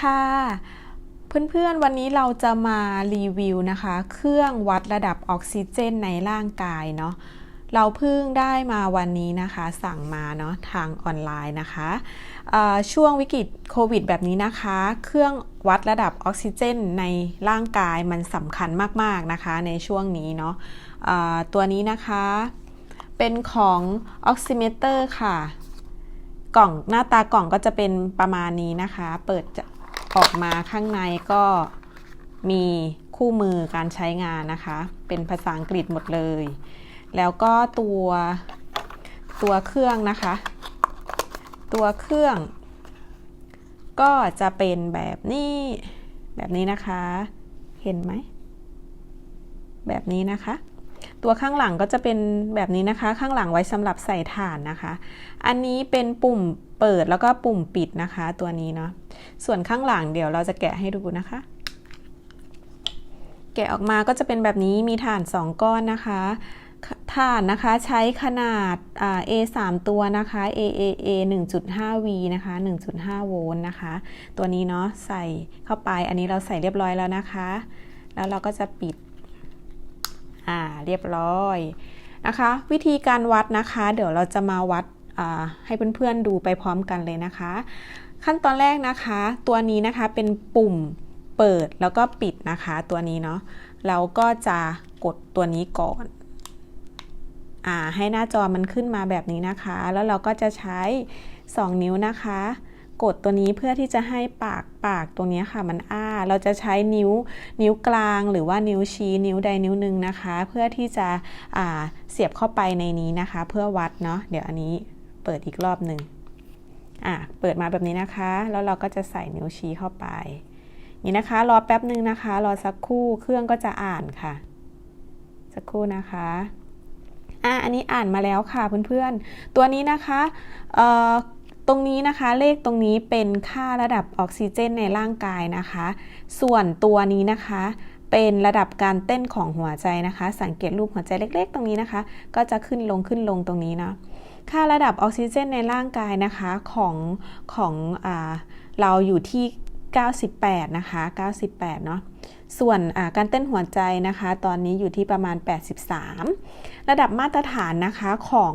ค่ะเพื่อนๆ วันนี้เราจะมารีวิวนะคะ เครื่องวัดระดับออกซิเจนในร่างกายเนาะเราเพิ่งได้มาวันนี้นะคะ สั่งมาเนาะทางออนไลน์นะคะช่วงวิกฤตโควิดแบบนี้นะคะ เครื่องวัดระดับออกซิเจนในร่างกายมันสำคัญมากๆนะคะในช่วงนี้เนาะะตัวนี้นะคะ เป็นของออกซิเมเตอร์ค่ะ กล่องหน้าตากล่องก็จะเป็นประมาณนี้นะคะ เปิด ออกมาข้างในก็มีคู่มือการใช้งานนะคะ เป็นภาษาอังกฤษหมดเลย แล้วก็ตัวตัวเครื่องนะคะ ตัวเครื่อง ก็จะเป็นแบบนี้แบบนี้นะคะ เห็นไหม แบบนี้นะคะ ตัวข้างหลังก็จะเป็นแบบนี้นะคะ ข้างหลังไว้สำหรับใส่ถ่านนะคะ อันนี้เป็นปุ่มเปิดแล้วก็ปุ่มปิดนะคะ ตัวนี้เนาะส่วนข้างหลังเดี๋ยวเราจะแกะให้ดูนะคะ แกะออกมาก็จะเป็นแบบนี้มีฐาน 2 ก้อนนะคะฐานนะคะใช้ขนาด A 3ตัวนะคะ A A A 1.5 V นะคะ 1.5 โวลต์นะคะ ตัวนี้เนาะใส่เข้าไปอันนี้เราใส่เรียบร้อยแล้วนะคะ แล้วเราก็จะปิด อ่าเรียบร้อยนะคะ วิธีการวัดนะคะ เดี๋ยวเราจะมาวัดให้เพื่อนๆดูไปพร้อมกันเลยนะคะ ขั้นตอนแรกนะคะ ตัวนี้นะคะเป็นปุ่มเปิดแล้วก็ปิดนะคะตัวนี้เนาะเราก็จะกดตัวนี้ก่อนอ่าให้หน้าจอมันขึ้นมาแบบนี้นะคะ แล้วเราก็จะใช้ 2 นิ้วนะคะ กดตัวนี้เพื่อที่จะให้ปากปากตรงนี้ค่ะมันอ้า เราจะใช้นิ้วนิ้วกลางหรือว่านิ้วชี้นิ้วใดนิ้วหนึ่งนะคะ เพื่อที่จะเสียบเข้าไปในนี้นะคะ เพื่อวัดเนาะเดี๋ยวอันนี้เปิดอีกรอบหนึ่งอะเปิดมาแบบนี้นะคะ แล้วเราก็จะใส่นิ้วชี้เข้าไป นี่นะคะ รอแป๊บหนึ่งนะคะ รอสักครู่เครื่องก็จะอ่านค่ะ สักครู่นะคะอะอันนี้อ่านมาแล้วค่ะเพื่อนๆ ตัวนี้นะคะเอ่อ ตรงนี้นะคะเลขตรงนี้เป็นค่าระดับออกซิเจนในร่างกายนะคะ ส่วนตัวนี้นะคะ เป็นระดับการเต้นของหัวใจนะคะ สังเกตรูปหัวใจเล็ก ๆ ตรงนี้นะคะ ก็จะขึ้นลงขึ้นลงตรงนี้เนาะค่าระดับออกซิเจนในร่างกายนะคะของของอเราอยู่ที่ 98 นะคะ 98 เนาะส่วนการเต้นหัวใจนะคะ ตอนนี้อยู่ที่ประมาณ 83 ระดับมาตรฐานนะคะของ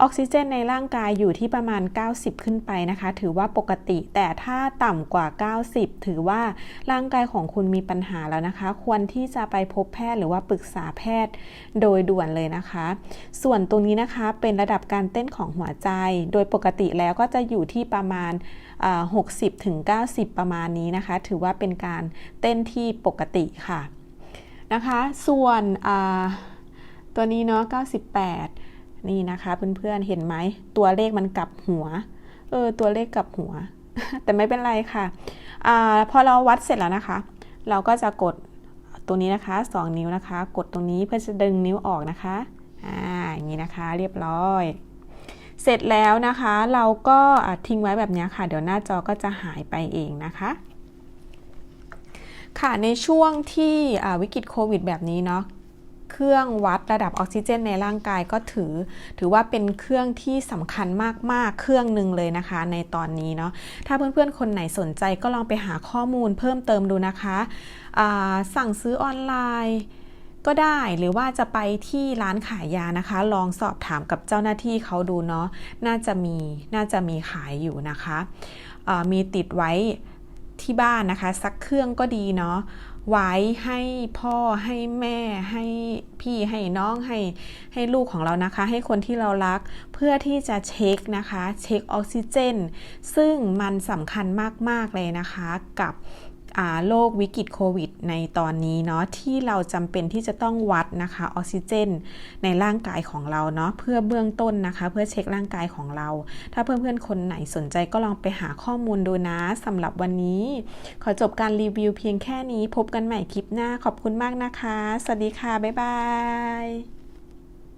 ออกซิเจนในร่างกายอยู่ที่ประมาณ 90 ขึ้นไปนะคะ ถือว่าปกติ แต่ถ้าต่ำกว่า 90 ถือว่าร่างกายของคุณมีปัญหาแล้วนะคะ ควรที่จะไปพบแพทย์หรือว่าปรึกษาแพทย์โดยด่วนเลยนะคะ ส่วนตรงนี้นะคะเป็นระดับการเต้นของหัวใจ โดยปกติแล้วก็จะอยู่ที่ประมาณ 60ถึง90 ประมาณนี้นะคะ ถือว่าเป็นการเต้นที่ปกติค่ะนะคะ ส่วนตัวนี้เนาะ98 นี่นะคะเพื่อนๆเห็นไหมตัวเลขมันกลับหัวเออตัวเลขกลับหัว แต่ไม่เป็นไรค่ะอพอเราวัดเสร็จแล้วนะคะ เราก็จะกดตัวนี้นะคะ 2 นิ้วนะคะ กดตรงนี้เพื่อจะดึงนิ้วออกนะคะอ่าอย่างนี้นะคะเรียบร้อย เสร็จแล้วนะคะ เราก็ทิ้งไว้แบบนี้ค่ะ เดี๋ยวหน้าจอก็จะหายไปเองนะคะ ค่ะในช่วงที่วิกฤตโควิดแบบนี้เนาะเครื่องวัดระดับออกซิเจนในร่างกายก็ถือ ถือว่าเป็นเครื่องที่สำคัญมาก ๆ เครื่องหนึ่งเลยนะคะ ในตอนนี้เนาะถ้าเพื่อน ๆ คนไหนสนใจก็ลองไปหาข้อมูลเพิ่มเติมดูนะคะสั่งซื้อออนไลน์ก็ได้หรือว่าจะไปที่ร้านขายยานะคะ ลองสอบถามกับเจ้าหน้าที่เขาดูเนาะน่าจะมีน่าจะมีขายอยู่นะคะมีติดไว้ ที่บ้านนะคะ สักเครื่องก็ดีเนาะไว้ให้พ่อให้แม่ให้พี่ให้น้องให้ให้ลูกของเรานะคะ ให้คนที่เรารักเพื่อที่จะเช็คนะคะ เช็คออกซิเจน ซึ่งมันสำคัญมาก ๆ เลยนะคะกับ โรควิกฤตโควิด ในตอนนี้เนาะที่เราจำเป็นที่จะต้องวัดนะคะออกซิเจน ในร่างกายของเราเนาะเพื่อเบื้องต้นนะคะ เพื่อเช็คร่างกายของเรา ถ้าเพื่อนๆคนไหนสนใจก็ลองไปหาข้อมูลดูนะสำหรับวันนี้ ขอจบการรีวิวเพียงแค่นี้พบกันใหม่คลิปหน้าขอบคุณมากนะคะ สวัสดีค่ะ บ๊ายบาย